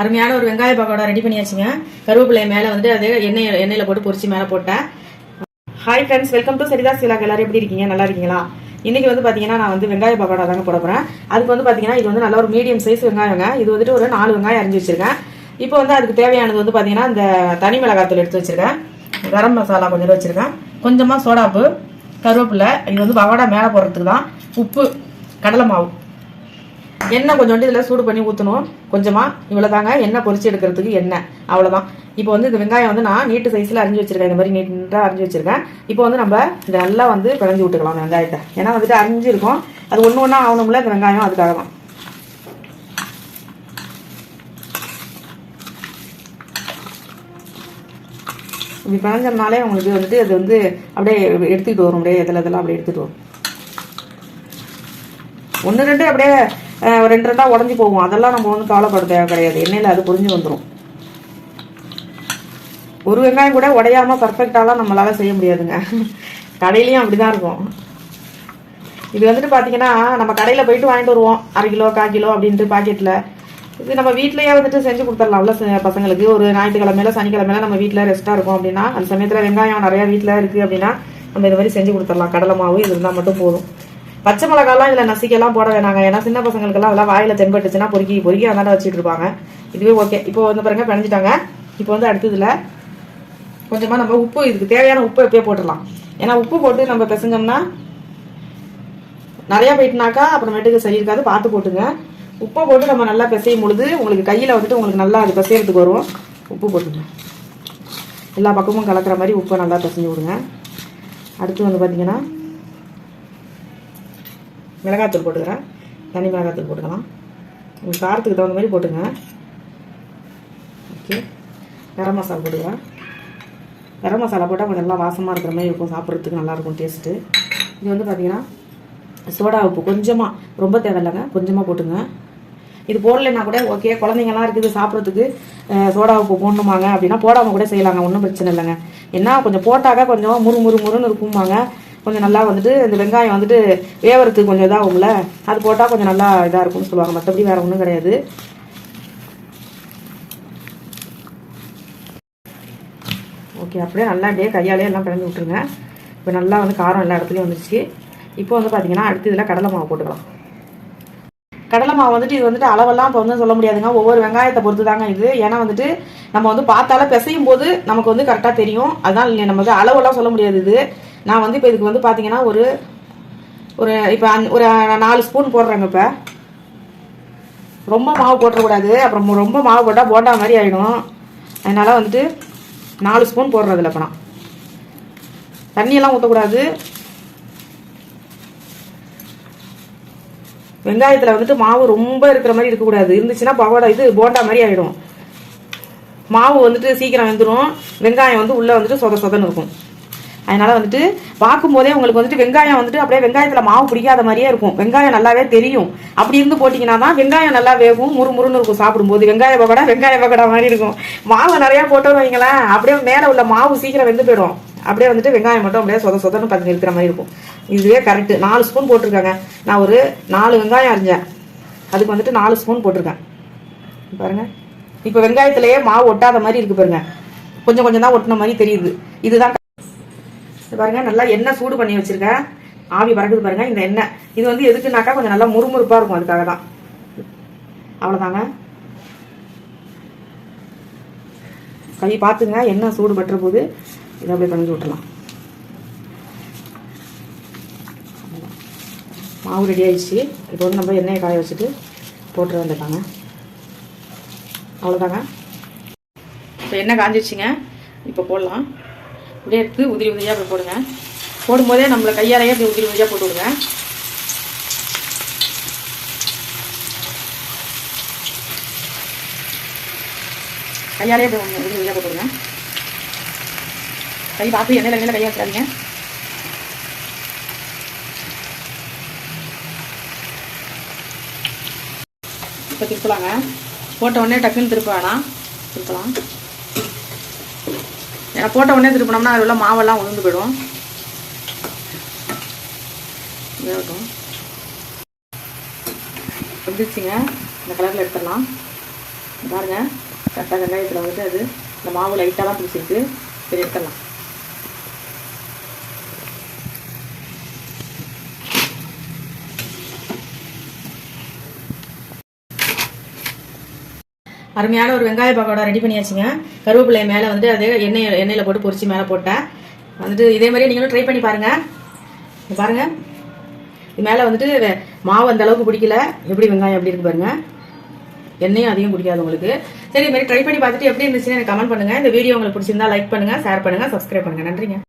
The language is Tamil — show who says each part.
Speaker 1: அருமையான ஒரு வெங்காய பக்கோடா ரெடி பண்ணியாச்சுங்க கருவேப்பிலையை மேலே வந்து அது எண்ணெய் எண்ணெயில் போட்டு பொறிச்சு மேலே போட்டேன் hi friends welcome to Saritha சீலாக் எல்லாரும் எப்படி இருக்கீங்க நல்லா இருக்கீங்களா இன்னைக்கு வந்து பார்த்தீங்கன்னா நான் வந்து வெங்காய பக்கோடா தாங்க போட போகிறேன் அதுக்கு வந்து பார்த்தீங்கன்னா இது வந்து நல்ல ஒரு மீடியம் சைஸ் வெங்காயங்க இது வந்துட்டு ஒரு நாலு வெங்காயம் அரிஞ்சு வச்சுருக்கேன் இப்போ வந்து அதுக்கு தேவையானது வந்து பார்த்தீங்கன்னா இந்த தனி மிளகாத்தூள் எடுத்து வச்சுருக்கேன் கரம் மசாலா கொஞ்சம் வச்சுருக்கேன் கொஞ்சமாக சோடாப்பு கருவேப்பிலை இது வந்து பகோடா மேலே போடுறதுக்கு தான் உப்பு கடலை மாவு எண்ணெய் கொஞ்சோண்டு இதில் சூடு பண்ணி ஊற்றணும் கொஞ்சமாக இவ்வளோ தாங்க எண்ணெய் பொறிச்சு எடுக்கிறதுக்கு எண்ணெய் அவ்வளோதான் இப்போ வந்து இந்த வெங்காயம் வந்து நான் நீட்டு சைஸில் அரிஞ்சு வச்சிருக்கேன் இந்த மாதிரி நீட்டாக அரிஞ்சு வச்சிருக்கேன் இப்போ வந்து நம்ம இதை நல்லா வந்து பிளஞ்சு விட்டுக்கலாம் வெங்காயத்தை ஏன்னா வந்துட்டு அரிஞ்சு இருக்கும் அது ஒன்று ஒன்றா ஆகணும்ல இந்த வெங்காயம் அதுக்காக தான் இப்படி பிளஞ்சோம்னாலே உங்களுக்கு வந்துட்டு அது வந்து அப்படியே எடுத்துக்கிட்டு வரும் அப்படியே இதில் இதெல்லாம் அப்படியே எடுத்துகிட்டு வரும் ஒன்று ரெண்டு அப்படியே ரெண்டு ரெண்டாக உடஞ்சி போகும் அதெல்லாம் நம்ம ஒன்றும் கவலைப்பட தேவை கிடையாது எண்ணெயில் அது புரிஞ்சு வந்துடும் ஒரு வெங்காயம் கூட உடையாமல் பர்ஃபெக்டாலாம் நம்மளால் செய்ய முடியாதுங்க கடையிலையும் அப்படி தான் இருக்கும் இது வந்துட்டு பார்த்தீங்கன்னா நம்ம கடையில் போயிட்டு வாங்கிட்டு வருவோம் அரை கிலோ கால் கிலோ அப்படின்ட்டு பாக்கெட்டில் இது நம்ம வீட்லேயே வந்துட்டு செஞ்சு கொடுத்துடலாம்ல பசங்களுக்கு ஒரு ஞாயிற்றுக்கிழமையில சனிக்கிழமையில நம்ம வீட்டில் ரெஸ்ட்டாக இருக்கும் அப்படின்னா அந்த சமயத்தில் வெங்காயம் நிறையா வீட்டில் இருக்குது அப்படின்னா நம்ம இது மாதிரி செஞ்சு கொடுத்துடலாம் கடலை மாவு இது இருந்தால் மட்டும் போதும் பச்சை மிளகாலாம் இதில் நசிக்கெல்லாம் போட வேணாங்க ஏன்னா சின்ன பசங்களுக்கெல்லாம் அதெல்லாம் வாயில் தென்பட்டுச்சுன்னா பொறுக்கி பொறுக்கி அந்தாண்ட வச்சுட்டு இருப்பாங்க இதுவே ஓகே இப்போ வந்து பாருங்க பிணைஞ்சிட்டாங்க இப்போ வந்து அடுத்ததுல கொஞ்சமாக நம்ம உப்பு இதுக்கு தேவையான உப்பு எப்பயே போட்டுடலாம் ஏன்னா உப்பு போட்டு நம்ம பிசைஞ்சோம்னா நிறையா போயிட்டுனாக்கா அப்புறமேட்டுக்கு சரியிருக்காது பார்த்து போட்டுங்க உப்பை போட்டு நம்ம நல்லா பிசையும் பொழுது உங்களுக்கு கையில் வந்துட்டு உங்களுக்கு நல்லா அது பிசையறதுக்கு வரும் உப்பு போட்டுங்க எல்லா பக்கமும் கலக்கிற மாதிரி உப்பை நல்லா பிசைஞ்சு விடுங்க அடுத்து வந்து பார்த்தீங்கன்னா மிளகாத்தூள் போட்டுக்கிறேன் தனி மிளகாத்தூள் போட்டுக்கலாம் உங்கள் காரத்துக்கு தகுந்த மாதிரி போட்டுங்க ஓகே கரம் மசாலா போட்டுக்கிறேன் கரம் மசாலா போட்டால் கொஞ்சம் நல்லா வாசமாக இருக்கிற மாதிரி இருக்கும் சாப்பிட்றதுக்கு நல்லாயிருக்கும் டேஸ்ட்டு இது வந்து பார்த்தீங்கன்னா சோடா உப்பு கொஞ்சமாக ரொம்ப தேவையில்லைங்க கொஞ்சமாக போட்டுங்க இது போடலைன்னா கூட ஓகே குழந்தைங்கலாம் இருக்குது சாப்பிட்றதுக்கு சோடா உப்பு போடணுமாங்க அப்படின்னா போடாமல் கூட செய்யலாங்க ஒன்றும் பிரச்சனை இல்லைங்க ஏன்னா கொஞ்சம் போட்டாக்கா கொஞ்சம் முறு முறு முறுன்னு இருக்குமாங்க கொஞ்சம் நல்லா வந்துட்டு இந்த வெங்காயம் வந்துட்டு வேவரத்துக்கு கொஞ்சம் இதாகும்ல அது போட்டால் கொஞ்சம் நல்லா இதாக இருக்கும்னு சொல்லுவாங்க மற்றபடி வேறு ஒன்றும் கிடையாது ஓகே அப்படியே நல்லா அப்படியே கையாலே எல்லாம் பிளந்து விட்டுருங்க இப்போ நல்லா வந்து காரம் எல்லா இடத்துலையும் வந்துருச்சு இப்போ வந்து பார்த்தீங்கன்னா அடுத்து இதில் கடலை மாவு போட்டுக்கலாம் கடலை மாவு வந்துட்டு இது வந்துட்டு அளவெல்லாம் இப்போ வந்து சொல்ல முடியாதுங்க ஒவ்வொரு வெங்காயத்தை பொறுத்து தாங்க இது ஏன்னா வந்துட்டு நம்ம வந்து பார்த்தால பிசையும் போது நமக்கு வந்து கரெக்டாக தெரியும் அதான் நம்ம வந்து அளவெல்லாம் சொல்ல முடியாது இது நான் வந்து இப்போ இதுக்கு வந்து பார்த்தீங்கன்னா ஒரு ஒரு இப்போ அந் ஒரு நாலு ஸ்பூன் போடுறேங்க இப்போ ரொம்ப மாவு போட்டுறக்கூடாது அப்புறம் ரொம்ப மாவு போட்டால் போண்டா மாதிரி ஆகிடும் அதனால் வந்துட்டு நாலு ஸ்பூன் போடுறதில்ல இப்போ நான் தண்ணியெல்லாம் ஊற்றக்கூடாது வெங்காயத்தில் வந்துட்டு மாவு ரொம்ப இருக்கிற மாதிரி இருக்கக்கூடாது இருந்துச்சுன்னா பகோடா இது போண்டா மாதிரி ஆகிடும் மாவு வந்துட்டு சீக்கிரம் வெந்துடும் வெங்காயம் வந்து உள்ளே வந்துட்டு சொத சொதன்னு இருக்கும் அதனால் வந்துட்டு பார்க்கும் போதே உங்களுக்கு வந்துட்டு வெங்காயம் வந்துட்டு அப்படியே வெங்காயத்தில் மாவு பிடிக்காத மாதிரியே இருக்கும் வெங்காயம் நல்லாவே தெரியும் அப்படி இருந்து போட்டீங்கன்னா தான் வெங்காயம் நல்லா வேகும் முறு முறுன்னு இருக்கும் சாப்பிடும்போது வெங்காய பகடா வெங்காய பகடா மாதிரி இருக்கும் மாவு நிறையா போட்டோம் வைங்களேன் அப்படியே மேலே உள்ள மாவு சீக்கிரம் வெந்து போயிடும் அப்படியே வந்துட்டு வெங்காயம் மட்டும் அப்படியே சொத சொதன்னு பார்த்து இருக்கிற மாதிரி இருக்கும் இதுவே கரெக்டு நாலு ஸ்பூன் போட்டிருக்காங்க நான் ஒரு நாலு வெங்காயம் அறிஞ்சேன் அதுக்கு வந்துட்டு நாலு ஸ்பூன் போட்டிருக்கேன் பாருங்கள் இப்போ வெங்காயத்துலேயே மாவு ஒட்டாத மாதிரி இருக்கு பாருங்கள் கொஞ்சம் கொஞ்சம் தான் ஒட்டின மாதிரி தெரியுது இதுதான் இது பாருங்கள் நல்லா எண்ணெய் சூடு பண்ணி வச்சிருக்கேன் ஆவி பறக்குது பாருங்கள் இந்த எண்ணெய் இது வந்து எதுக்குனாக்கா கொஞ்சம் நல்லா முறுமுறுப்பாக இருக்கும் அதுக்காக தான் அவ்வளவுதாங்க கை பாத்துங்க எண்ணெய் சூடு பட்டுற போது இதை அப்படியே பண்ணி விட்டுலாம் மாவு ரெடி ஆயிடுச்சு இப்போ வந்து நம்ம எண்ணெயை காய வச்சுட்டு போட்டு வந்துட்டாங்க அவ்வளோதாங்க இப்போ எண்ணெய் காஞ்சிடுச்சிங்க இப்போ போடலாம் அப்படியே எடுத்து உதிரி உதிரியாக போய் போடுங்க போடும்போதே நம்மளை கையாலேயே அப்படி உதிரி உதிரியாக போட்டு விடுங்க கையாலேயே அப்படி உதிரி உதிரியாக போட்டு விடுங்க கை பார்த்து எண்ணெயில் எண்ணெயில் கையாக வச்சுக்காதீங்க இப்போ திருப்பலாங்க போட்ட உடனே டக்குன்னு திருப்ப வேணாம் திருப்பலாம் ஏன்னா போட்ட உடனே திருப்பினோம்னா அதில் உள்ள மாவெல்லாம் உளுந்து போயிடும் வேகட்டும் வந்துச்சுங்க இந்த கலரில் எடுத்துடலாம் பாருங்கள் கரெக்டாக வெங்காயத்தில் வந்துட்டு அது இந்த மாவு லைட்டாக தான் பிடிச்சிருக்கு சரி எடுத்துடலாம் அருமையான ஒரு வெங்காய பக்கோடா ரெடி பண்ணியாச்சுங்க கருவேப்பிள்ளை மேலே வந்துட்டு அது எண்ணெய் எண்ணெயில் போட்டு பொரிச்சு மேலே போட்டேன் வந்துட்டு இதே மாதிரி நீங்களும் ட்ரை பண்ணி பாருங்கள் பாருங்கள் இது மேலே வந்துட்டு மாவு அந்த அளவுக்கு பிடிக்கல எப்படி வெங்காயம் எப்படி இருக்கு பாருங்கள் எண்ணெயும் அதிகம் பிடிக்காது உங்களுக்கு சரி இது மாதிரி ட்ரை பண்ணி பார்த்துட்டு எப்படி இருந்துச்சுன்னு எனக்கு கமெண்ட் பண்ணுங்கள் இந்த வீடியோ உங்களுக்கு பிடிச்சிருந்தா லைக் பண்ணுங்கள் ஷேர் பண்ணுங்கள் சப்ஸ்கிரைப் பண்ணுங்கள் நன்றிங்க